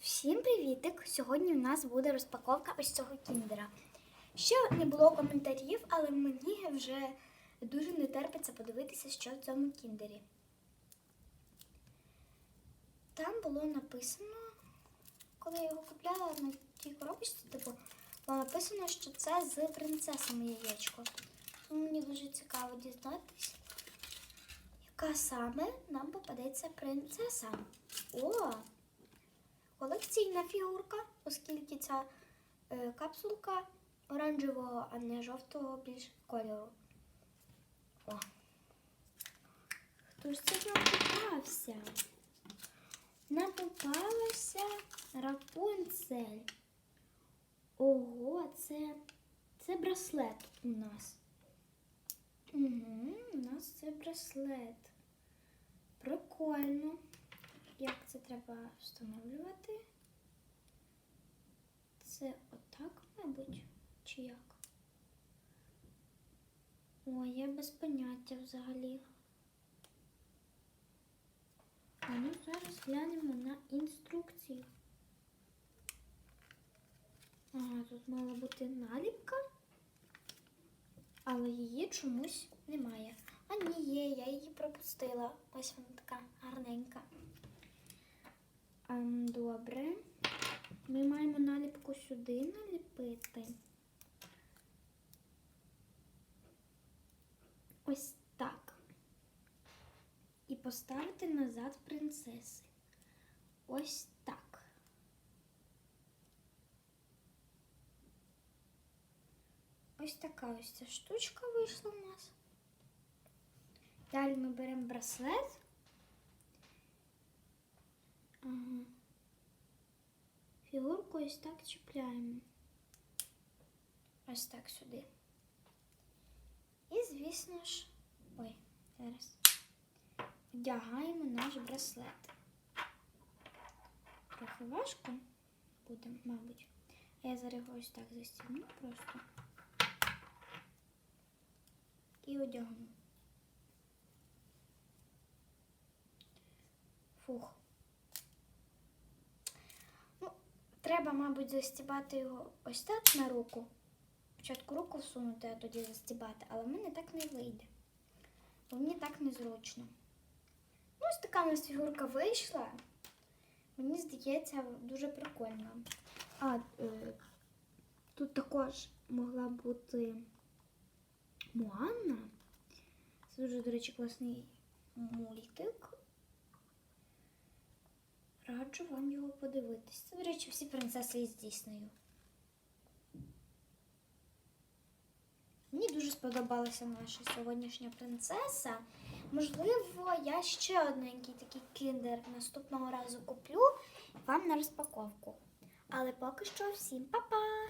Всім привітик! Сьогодні у нас буде розпаковка ось цього кіндера. Ще не було коментарів, але мені вже дуже не терпиться подивитися, що в цьому кіндері. Там було написано, коли я його купляла на тій коробочці, типу, було написано, що це з принцесами яєчко. Мені дуже цікаво дізнатися, яка саме нам попадеться принцеса. О! Колекційна фігурка, оскільки ця е, капсулка оранжевого, а не жовтого більш кольору. О. Хто ж це нам попався? Нам попалася Рапунцель. Ого, це, це браслет у нас. Угу, у нас це браслет. Прикольно. Як це треба встановлювати? Це отак, мабуть, чи як? Ой, я без поняття взагалі. А ну зараз глянемо на інструкцію. Ага, тут мала бути наліпка, але її чомусь немає. А ні, є, я її пропустила. Ось вона така гарненька. Ем, Добре. Ми маємо наліпку сюди наліпити. Ось так. І поставити назад принцеси. Ось так. Ось така ось ця штучка вийшла у нас. Далі ми беремо браслет. Ага. Фігурку ось так чіпляємо. Ось так сюди. І, звісно ж, ой, зараз вдягаємо наш браслет. Трохи важко буде, мабуть. Я зараз його ось так застібну просто. І одягну. Фух. Ну, треба, мабуть, застібати його ось так на руку. Спочатку руку всунути, а тоді застібати, але в мене так не вийде. Бо мені так незручно. Ну, ось така у нас фігурка вийшла. Мені здається, дуже прикольно. А е, тут також могла бути Моанна. Це дуже, до речі, класний мультик. Раджу вам його подивитись. Це, до речі, всі принцеси із Діснею. Мені дуже сподобалася наша сьогоднішня принцеса. Можливо, я ще одненький такий кіндер наступного разу куплю вам на розпаковку. Але поки що всім па-па!